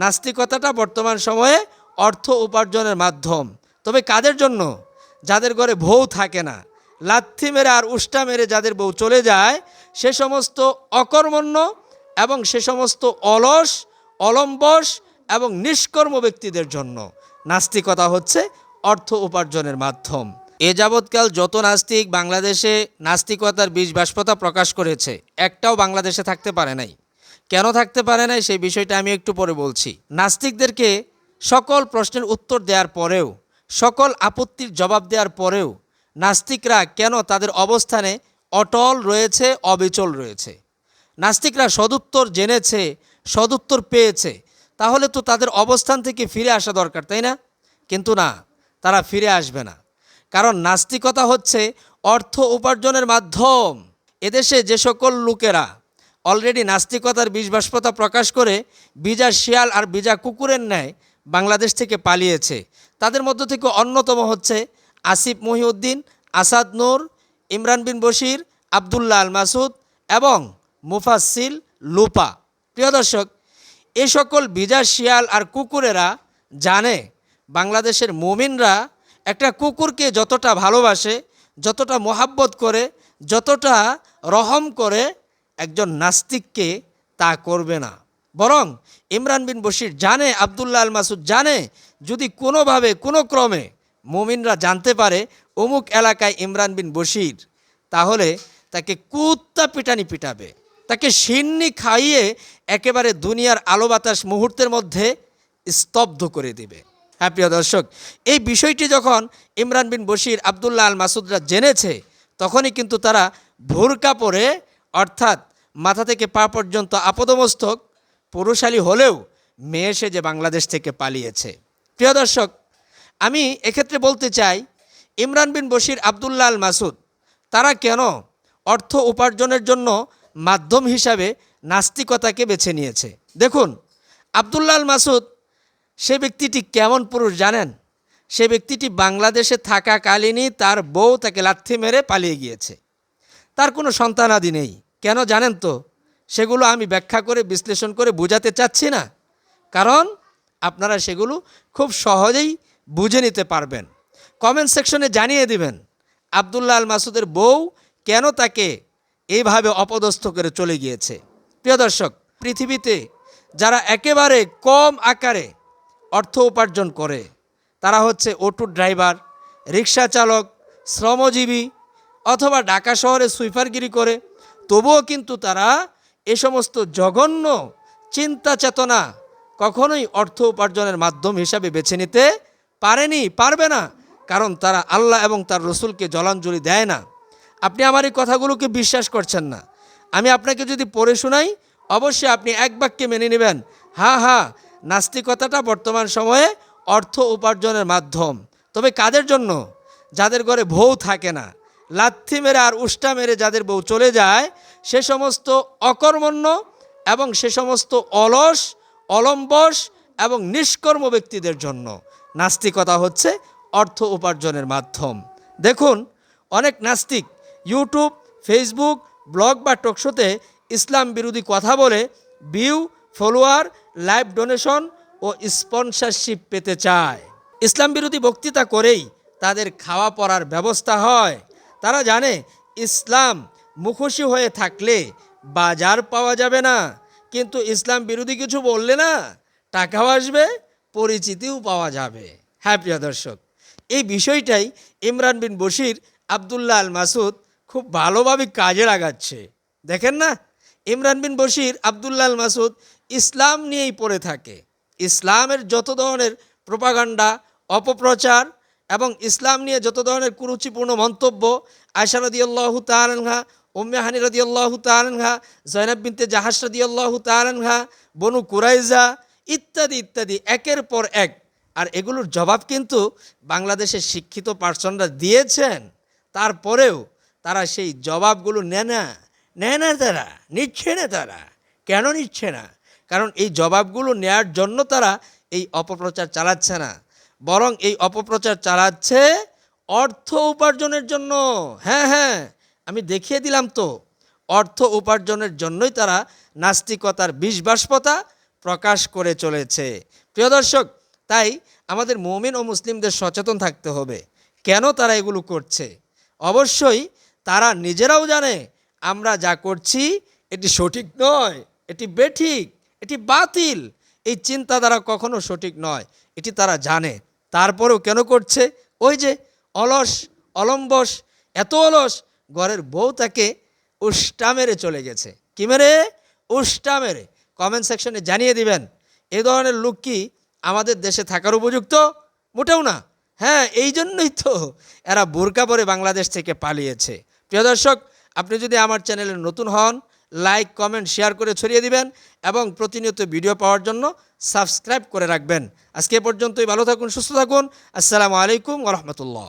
নাস্তিকতাটা বর্তমান সময়ে অর্থ উপার্জনের মাধ্যম। তবে কাদের জন্য? যাদের ঘরে বউ থাকে না। লাথি মেরে আর উষ্টা মেরে যাদের বউ চলে যায়, সে সমস্ত অকর্মণ্য এবং সে সমস্ত অলস, অলম্বস এবং নিষ্কর্ম ব্যক্তিদের জন্য। নাস্তিকতা হচ্ছে অর্থ উপার্জনের মাধ্যম। এ যাবৎকাল যত নাস্তিক বাংলাদেশে নাস্তিকতার বীজ বাষ্পতা প্রকাশ করেছে, একটাও বাংলাদেশে থাকতে পারে নাই। কেন থাকতে পারে নাই সেই বিষয়টা আমি একটু পরে বলছি। নাস্তিকদেরকে সকল প্রশ্নের উত্তর দেওয়ার পরেও, সকল আপত্তির জবাব দেওয়ার পরেও নাস্তিকরা কেন তাদের অবস্থানে অটল রয়েছে, অবিচল রয়েছে? নাস্তিকরা সদুত্তর জেনেছে, সদুত্তর পেয়েছে, তাহলে তো তাদের অবস্থান থেকে ফিরে আসা দরকার, তাই না? কিন্তু না, তারা ফিরে আসবে না। কারণ নাস্তিকতা হচ্ছে অর্থ উপার্জনের মাধ্যম। এদেশে যে সকল লোকেরা অলরেডি নাস্তিকতার বীজবাষ্পতা প্রকাশ করে বিজা শিয়াল আর বিজা কুকুরের ন্যায় বাংলাদেশ থেকে পালিয়েছে। তাদের মধ্য থেকে অন্যতম হচ্ছে আসিফ মহিউদ্দিন, আসাদ নূর, ইমরান বিন বশির, আবদুল্লাহ আল মাসুদ এবং মুফাসিল লুপা। প্রিয় দর্শক, এ সকল বিজা শিয়াল আর কুকুরেরা জানে বাংলাদেশের মুমিনরা একটা কুকুরকে যতটা ভালোবাসে, যতটা মোহাব্বত করে, যতটা রহম করে একজন নাস্তিককে তা করবে না। বরং ইমরান বিন বশির জানে, আবদুল্লাহ আল মাসুদ জানে, যদি কোনোভাবে, কোনো ক্রমে মুমিনরা জানতে পারে অমুক এলাকায় ইমরান বিন বশির, তাহলে তাকে কুত্তা পিটানি পিটাবে। তাকে সিন্নি খাইয়ে একেবারে দুনিয়ার আলো বাতাস মুহূর্তের মধ্যে স্তব্ধ করে দিবে। হ্যাঁ প্রিয় দর্শক, এই বিষয়টি যখন ইমরান বিন বশির, আবদুল্লাহ আল মাসুদরা জেনেছে, তখনই কিন্তু তারা ভুরকা পরে, অর্থাৎ মাথা থেকে পা পর্যন্ত আপদমস্তক, পুরুষালী হলেও মেয়ে সে যে বাংলাদেশ থেকে পালিয়েছে। প্রিয় দর্শক, আমি এক্ষেত্রে বলতে চাই, ইমরান বিন বশির আবদুল্লাহ আল মাসুদ, তারা কেন অর্থ উপার্জনের জন্য মাধ্যম হিসাবে নাস্তিকতাকে বেছে নিয়েছে? দেখুন, আবদুল্লাহ আল মাসুদ, সে ব্যক্তিটি কেমন পুরুষ জানেন? সে ব্যক্তিটি বাংলাদেশে থাকাকালীনই তার বউ তাকে লাথি মেরে পালিয়ে গিয়েছে। তার কোনো সন্তানাদি নেই। কেন জানেন তো? সেগুলো আমি ব্যাখ্যা করে, বিশ্লেষণ করে বোঝাতে চাচ্ছি না। কারণ আপনারা সেগুলো খুব সহজেই বুঝে নিতে পারবেন। কমেন্ট সেকশনে জানিয়ে দিবেন, আবদুল্লাহ আল মাসুদের বউ কেন তাকে এইভাবে অপদস্থ করে চলে গিয়েছে? প্রিয় দর্শক, পৃথিবীতে যারা একেবারে কম আকারে অর্থ উপার্জন করে, তারা হচ্ছে অটো ড্রাইভার, রিক্সা চালক, শ্রমজীবী অথবা ঢাকা শহরে সুইপারগিরি করে তবুও কিন্তু তারা এ সমস্ত জঘন্য চিন্তা চেতনা কখনোই অর্থ উপার্জনের মাধ্যম হিসাবে বেছে নিতে পারেনি, পারবে না। কারণ তারা আল্লাহ এবং তার রসুলকে জলাঞ্জলি দেয় না। আপনি আমার এই কথাগুলোকে বিশ্বাস করছেন না। আমি আপনাকে যদি পড়ে শোনাই, অবশ্যই আপনি এক বাক্যে মেনে নেবেন হ্যাঁ হা, নাস্তিকতাটা বর্তমান সময়ে অর্থ উপার্জনের মাধ্যম। তবে কাদের জন্য? যাদের ঘরে ভৌ থাকে না। লাথি মেরে আর উষ্টা মেরে যাদের বউ চলে যায়, সে সমস্ত অকর্মণ্য এবং সে সমস্ত অলস, অলম্বস এবং নিষ্কর্ম ব্যক্তিদের জন্য। নাস্তিকতা হচ্ছে অর্থ উপার্জনের মাধ্যম। দেখুন, অনেক নাস্তিক ইউটিউব, ফেসবুক, ব্লগ বা টকশোতে ইসলাম বিরোধী কথা বলে ভিউ, ফলোয়ার, লাইভ ডোনেশন ও স্পন্সরশিপ পেতে চায়। ইসলাম বিরোধী বক্তৃতা করেই তাদের খাওয়া পড়ার ব্যবস্থা হয়। তারা জানে, ইসলাম মুখোশী হয়ে থাকলে বাজার পাওয়া যাবে না। কিন্তু ইসলাম বিরোধী কিছু বললে না, টাকাও আসবে, পরিচিতিও পাওয়া যাবে। হ্যাঁ প্রিয় দর্শক, এই বিষয়টাই ইমরান বিন বশির, আবদুল্লাহ আল মাসুদ খুব ভালোভাবে কাজে লাগাচ্ছে। দেখেন না, ইমরান বিন বশির, আবদুল্লাহ আল মাসুদ ইসলাম নিয়েই পড়ে থাকে। ইসলামের যত ধরনের প্রোপাগান্ডা, অপপ্রচার এবং ইসলাম নিয়ে যত ধরনের কুরুচিপূর্ণ মন্তব্য, আয়সা রদিয়াল্লাহু তালহা উম্মে হানি রদিয়াল্লাহু তালহা জৈনব বিনতে জাহাস রদিয়াল্লাহু তালহা বনু কুরাইজা ইত্যাদি ইত্যাদি, একের পর এক। আর এগুলোর জবাব কিন্তু বাংলাদেশের শিক্ষিত পার্সনরা দিয়েছেন। তারপরেও তারা সেই জবাবগুলো নেয় না। নেয় না তারা, নিচ্ছে না তারা। কেন নিচ্ছে না? কারণ এই জবাবগুলো নেয়ার জন্য তারা এই অপপ্রচার চালাচ্ছে না। বরং এই অপপ্রচার চালাচ্ছে অর্থ উপার্জনের জন্য। হ্যাঁ হ্যাঁ আমি দেখিয়ে দিলাম তো। অর্থ উপার্জনের জন্যই তারা নাস্তিকতার বিষবাষ্পতা প্রকাশ করে চলেছে। প্রিয় দর্শক, তাই আমাদের মমিন ও মুসলিমদের সচেতন থাকতে হবে। কেন তারা এগুলো করছে? অবশ্যই তারা নিজেরাও জানে আমরা যা করছি এটি সঠিক নয়, এটি বেঠিক, এটি বাতিল। এই চিন্তাধারা কখনো সঠিক নয়, এটি তারা জানে। তারপরেও কেন করছে? ওই যে অলস, অলম্বস, এত অলস, ঘরের বউ তাকে উষ্টা মেরে চলে গেছে। কি মেরে? উষ্টা মেরে। কমেন্ট সেকশনে জানিয়ে দিবেন, এ ধরনের লোক কি আমাদের দেশে থাকার উপযুক্ত? মোটেও না। হ্যাঁ এই জন্যই তো এরা বোরকা পরে বাংলাদেশ থেকে পালিয়েছে। প্রিয় দর্শক, আপনি যদি আমার চ্যানেলে নতুন হন লাইক, কমেন্ট, শেয়ার করে ছড়িয়ে দিবেন এবং প্রতিনিয়ত ভিডিও পাওয়ার জন্য সাবস্ক্রাইব করে রাখবেন। আজকে পর্যন্তই, ভালো থাকুন, সুস্থ থাকুন। আসসালামু আলাইকুম রহমতুল্লাহ।